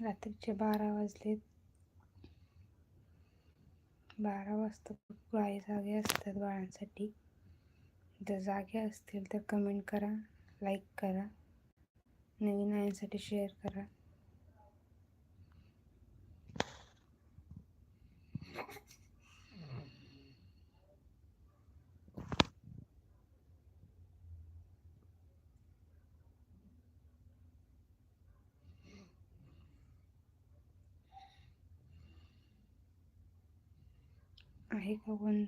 रात्रीचे बारा वाजलेत बारा वाजता गाय जागे असतात बाळांसाठी. जर जागे असतील तर कमेंट करा लाईक करा. नवीन आयांसाठी शेअर करा. आहे का कोण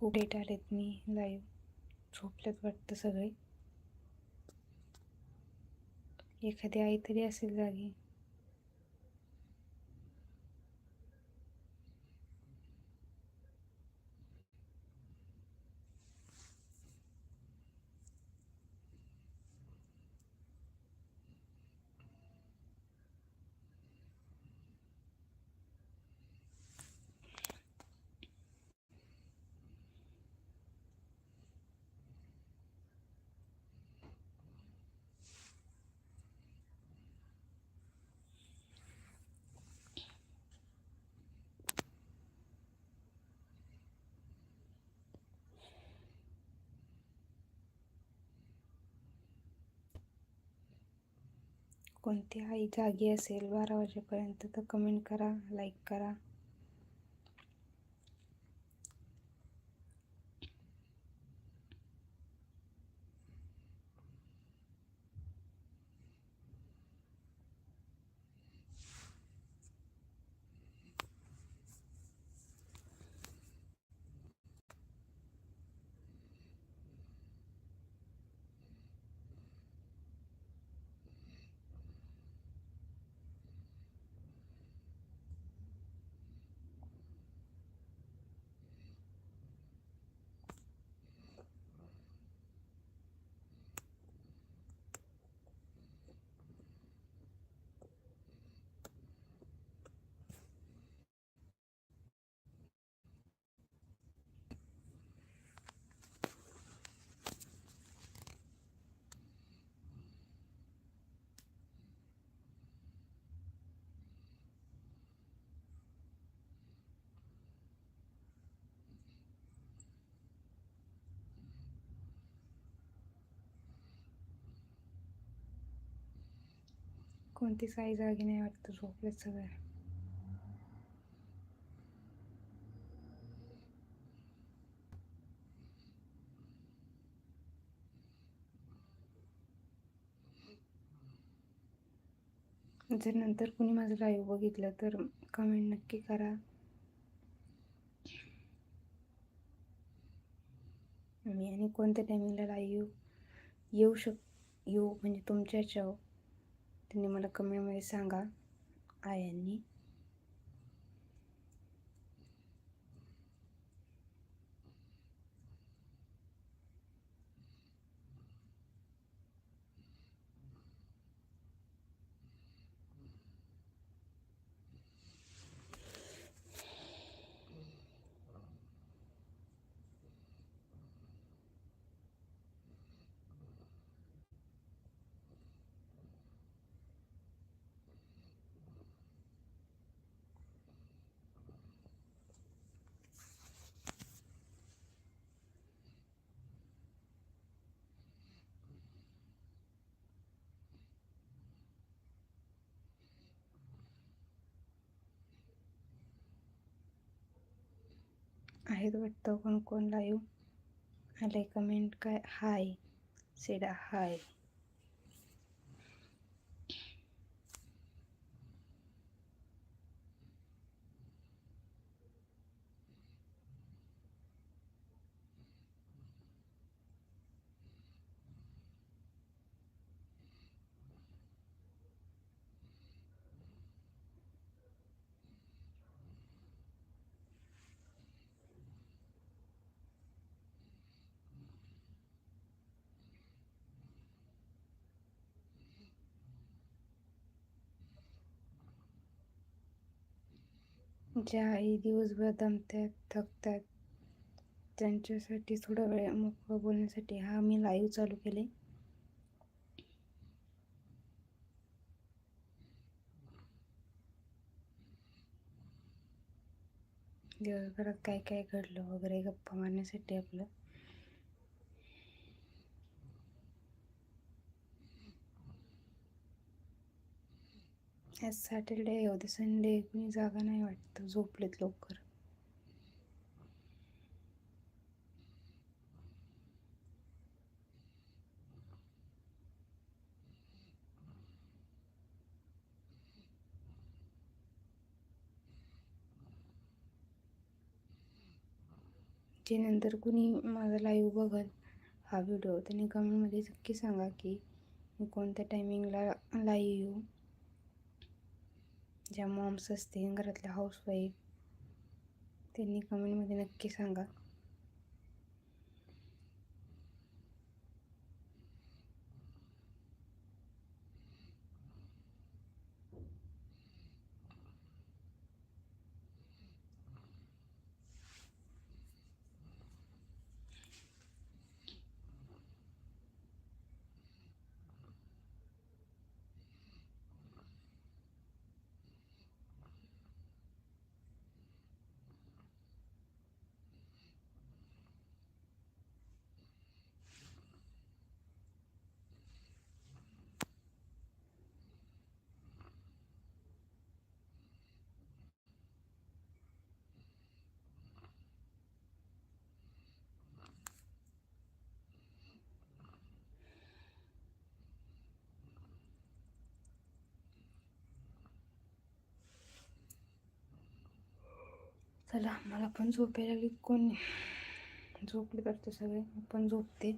खूप लेट आलेत मी लाईव्ह झोपलेत वाटतं सगळे. एखादी आई तरी असेल जागी. कोणती आई जागी असेल बारा वाजेपर्यंत तर कमेंट करा लाईक करा. कोणतीच आई जागी नाही वाटतं झोपलेत सगळं. जर नंतर कुणी माझं लाईव्ह बघितलं तर कमेंट नक्की करा. मी आणि कोणत्या टायमिंगला लाईव्ह येऊ शक येऊ म्हणजे तुमच्या याच्यावर त्यांनी मला कमेंटमध्ये सांगा. आयांनी. आहेत वाटतं. कोण कोण लाईव्ह आले कमेंट काय? हाय. सेडा हाय. ज्या आई दिवसभर दमतात थकतात त्यांच्यासाठी थोडा वेळ मोकळं बोलण्यासाठी हा मी लाईव्ह चालू केले दिवसभरात काय काय घडलं वगैरे गप्पा मारण्यासाठी आपलं. आज सॅटरडे उद्या संडे कुणी जागा नाही वाटतं झोपलेत लवकर. जे नंतर कुणी माझा लाईव्ह बघल हा व्हिडिओ त्यांनी कमेंटमध्ये नक्की सांगा की मी कोणत्या टायमिंगला लाईव्ह येऊ. ज्या मॉम्स असतील घरातल्या हाऊसवाईफ त्यांनी कमेंटमध्ये नक्की सांगा. चला मला पण झोपायला लागली. कोण? झोपले करते सगळे. मी पण झोपते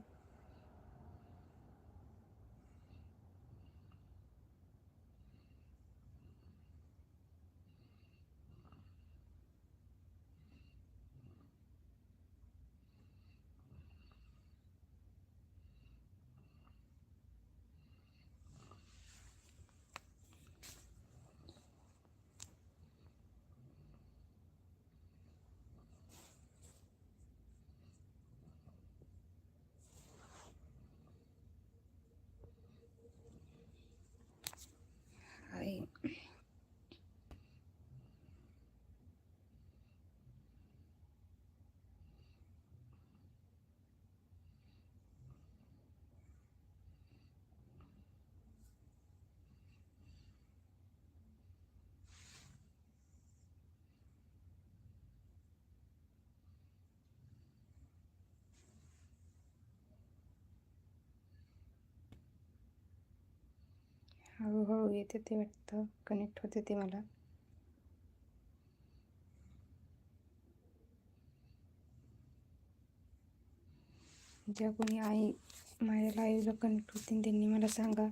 आहे हळूहळू येते ते वाटतं कनेक्ट होते ते मला. ज्या कोणी आई माझ्या लाईव्हला कनेक्ट होतील त्यांनी मला सांगा.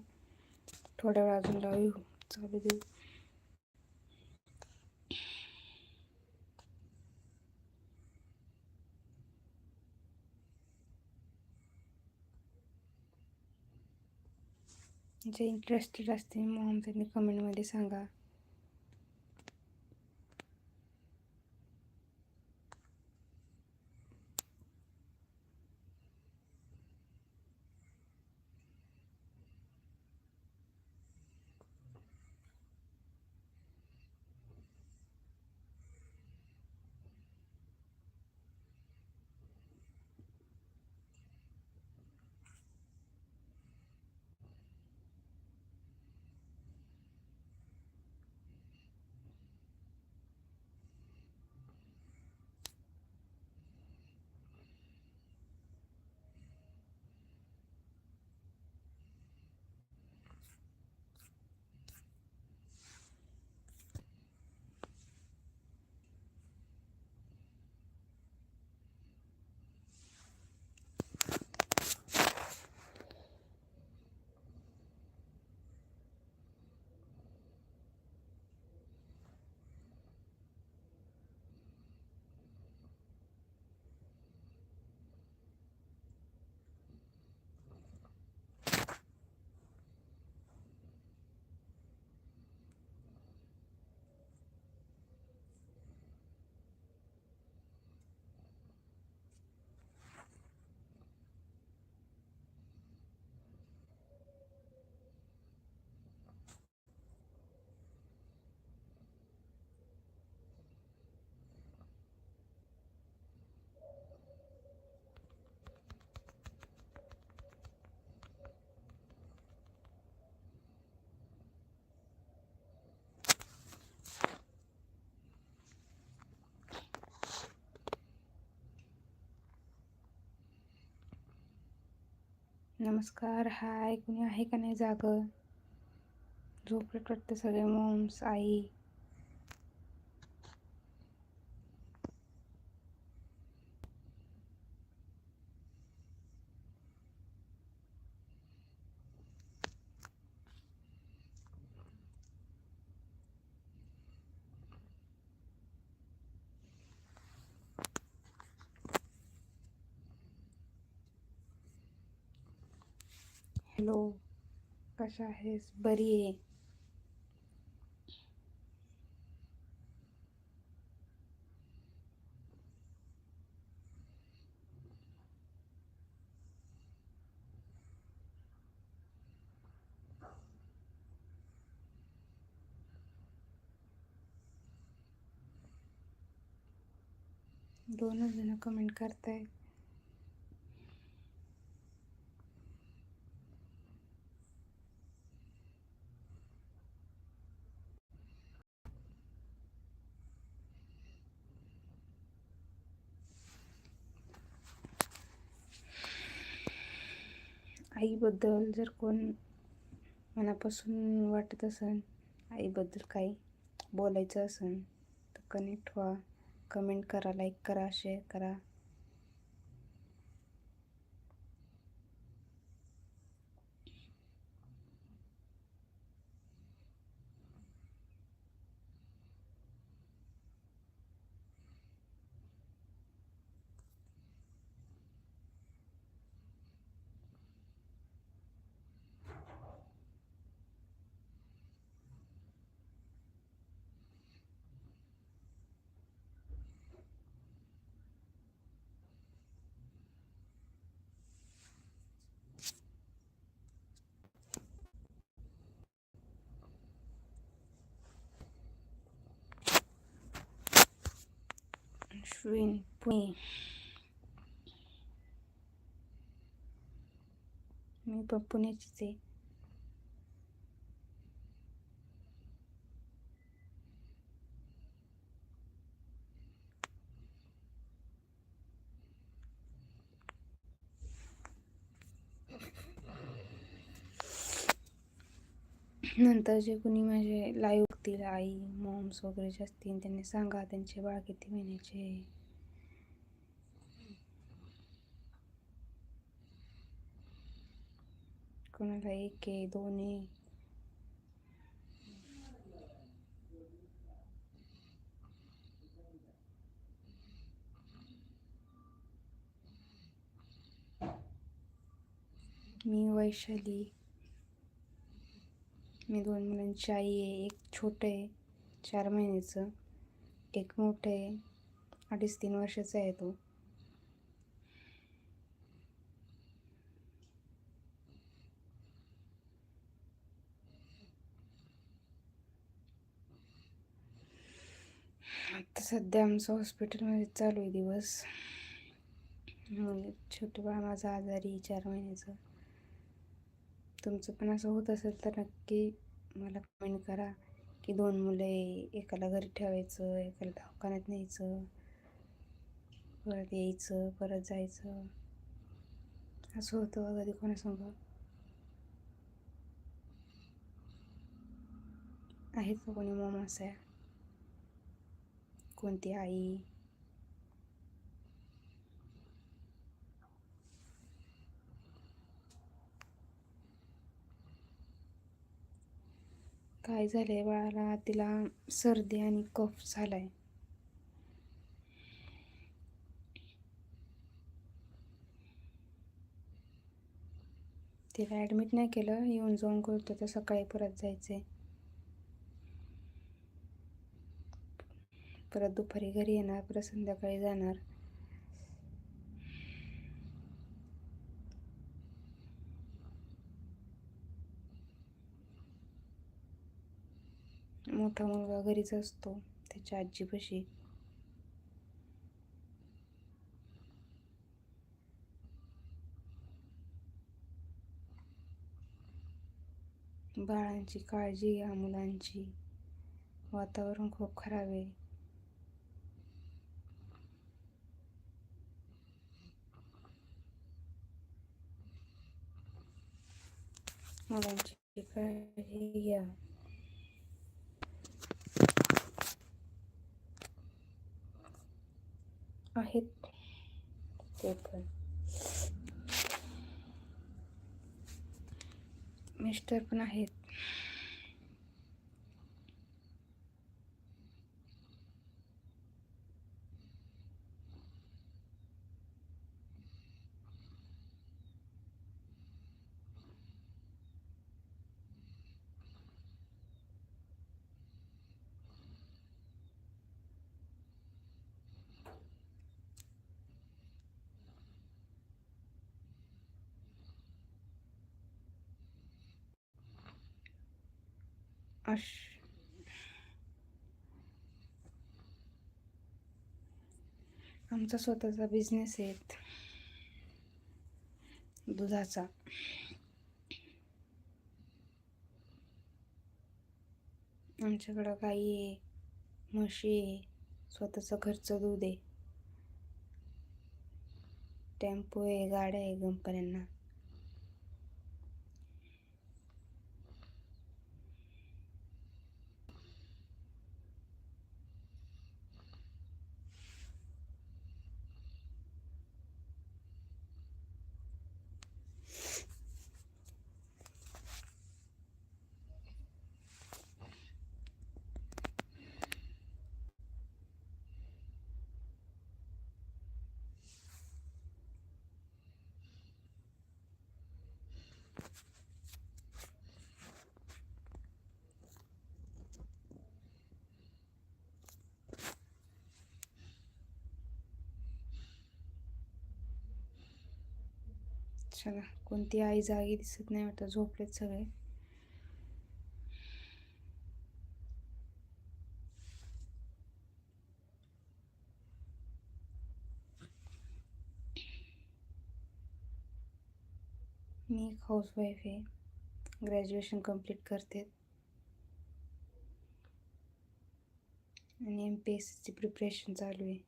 थोड्या वेळ अजून लाईव्ह चालू देऊ जे इंटरेस्टेड असतील मॉम त्यांनी कमेंटमध्ये सांगा. नमस्कार हाय कुणी आहे का नाही जागं? झोपलेत वाटतं सगळे मॉम्स आई. हॅलो कशा आहेस बरी आहे दोनच जण कमेंट करताय आईबद्दल जर कोण मनापासून वाटत असेल आईबद्दल काही बोलायचं असेल तर कनेक्ट व्हा. कमेंट करा लाईक करा शेअर करा. अश्विन पुणे मी पण पुण्याचीच आहे नंतर जे कोणी माझे लाईव्ह बघतील आई मॉम्स वगैरे जे असतील त्यांनी सांगा त्यांचे बाळ किती महिन्याचे कोणाला एक आहे दोन आहे? मी वैशाली. मी दोन मुलांची आई आहे एक छोटं आहे चार महिन्याचं एक मोठं आहे अडीच तीन वर्षाचा आहे तो. आता सध्या आमचं हॉस्पिटलमध्ये चालू आहे दिवस. म्हणजे छोटं बाळ माझा आजारी चार महिन्याचं. तुमचं पण असं होत असेल तर नक्की मला कमेंट करा की दोन मुलं आहे एकाला घरी ठेवायचं एकाला दवाखान्यात न्यायचं परत यायचं परत जायचं. असं होतं कधी कोणासंग आहेत का कोणी मम असा कोणती आई? काय झालं आहे बाळाला? तिला सर्दी आणि कफ झालाय. तिला ॲडमिट नाही केलं. येऊन जाऊन करतो तर सकाळी परत जायचंय. परत दुपारी घरी येणार. परत संध्याकाळी जाणार. मोठा मुलगा घरीच असतो. त्याच्या आजीपाशी बाळांची काळजी घ्या मुलांची. वातावरण खूप खराब आहे. मुलांची काळजी घ्या. आहेत. ते पण. मिस्टर पण आहेत. अश आमचा स्वतःचा बिझनेस आहे दुधाचा आमच्याकडं गाई आहे म्हशी आहे स्वतःचं घरचं दूध आहे टेम्पो आहे गाड्या आहे कंपन्यांना चला कोणती आई जागी दिसत नाही वाटतं झोपलेत सगळे. मी एक हाऊसवाईफ आहे. ग्रॅज्युएशन कंप्लीट करते. आणि एम पी एस सीची प्रिपरेशन चालू आहे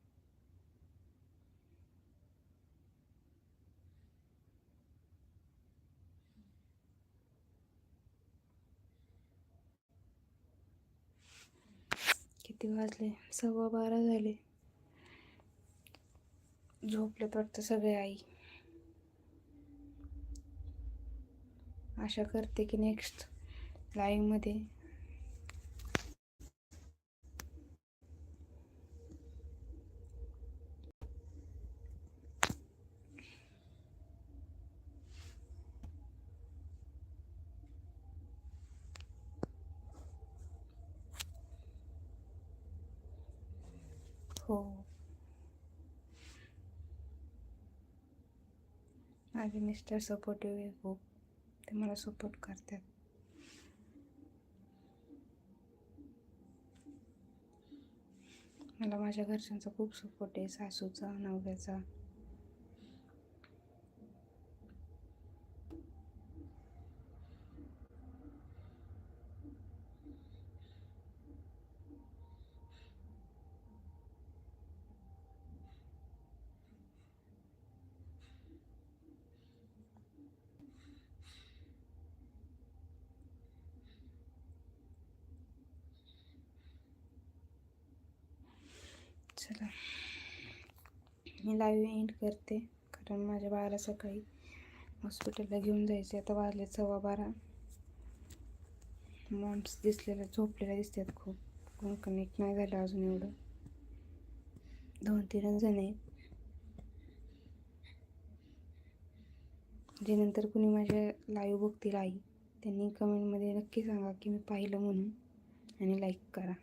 किती वाजले. सव्वा बारा झाले. झोपले परत सगळे आई. आशा करते की नेक्स्ट लाईव्हमध्ये हो माझे मिस्टर सपोर्टिव्ह आहे खूप. ते मला सपोर्ट करतात. मला माझ्या घरच्यांचा खूप सपोर्ट आहे सासूचा नवऱ्याचा. चला. मी लाईव्ह एंड करते कारण माझ्या बाळाला सकाळी हॉस्पिटलला घेऊन जायचे आता वाजले सव्वा बारा. मॉम्स दिसलेल्या झोपलेल्या दिसतात खूप. कोण कनेक्ट नाही झालं अजून एवढं. दोन तीन जण आहेत. जे नंतर कुणी माझ्या लाईव्ह बघतील आई त्यांनी कमेंटमध्ये नक्की सांगा की मी पाहिलं म्हणून. आणि लाईक करा.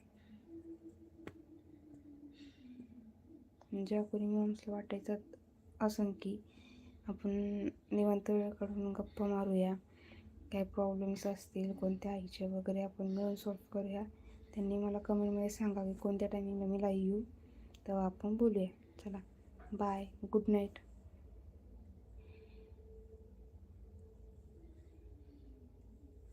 ज्या कोणी मॉम्सला वाटायचं असं की आपण निवांत वेळ काढून गप्पा मारूया. काय प्रॉब्लेम्स असतील कोणत्या आईचे वगैरे आपण मिळून सॉल्व करूया. त्यांनी मला कमेंटमध्ये सांगा की कोणत्या टायमिंगला मी लाईव्ह येऊ. तेव्हा आपण बोलूया. चला बाय गुड नाईट